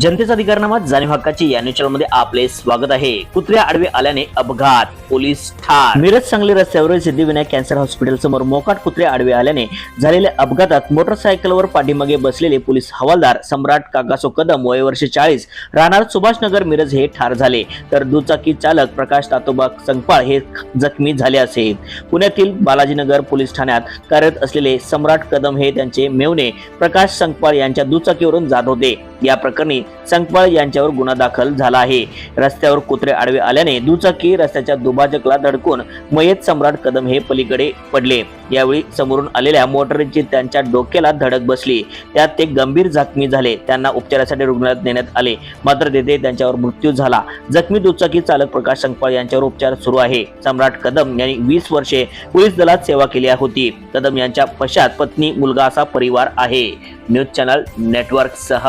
जनतेचा अधिकारनामा जाणीव हक्काची या न्यूजमध्ये आपले स्वागत आहे. कुत्र्या आडवे आल्याने अपघात पोलीस ठार. मिरज सांगली रस्त्यावरील सिद्धिविनायक कॅन्सर हॉस्पिटल समोर मोकाट कुत्रे आडवे आल्याने झालेल्या अपघातात मोटरसायकलवर पाठीमागे बसलेले पोलीस हवालदार सम्राट काकासो कदम वय वर्ष चाळीस राहणार सुभाषनगर मिरज हे ठार झाले. तर दुचाकी चालक प्रकाश तातोबा संगपाळ हे जखमी झाले असे पुण्यातील बालाजीनगर पोलीस ठाण्यात कार्यरत असलेले सम्राट कदम हे त्यांचे मेवणे प्रकाश संगपाळ यांच्या दुचाकीवरून जात होते. या प्रकरणी संकपाळ यांच्यावर गुन्हा दाखल झाला आहे. रस्त्यावर कुत्रे आडवे आल्याने दुचाकी रस्त्याच्या दुभाजकला धडकून मयत सम्राट कदम हे पलीकडे पडले. यावेळी समोरून आलेल्या मोटरीची त्यांच्या डोक्याला धडक बसली. त्यात ते गंभीर जखमी झाले. त्यांना उपचारासाठी रुग्णालयात नेण्यात आले. मात्र तेथे त्यांच्यावर मृत्यू झाला. जखमी दुचाकी चालक प्रकाश संकपाळ यांच्यावर उपचार सुरू आहे. सम्राट कदम यांनी वीस वर्षे पोलीस दलात सेवा केली होती. कदम यांच्या पश्चात पत्नी मुलगा असा परिवार आहे. न्यूज चॅनल नेटवर्क सह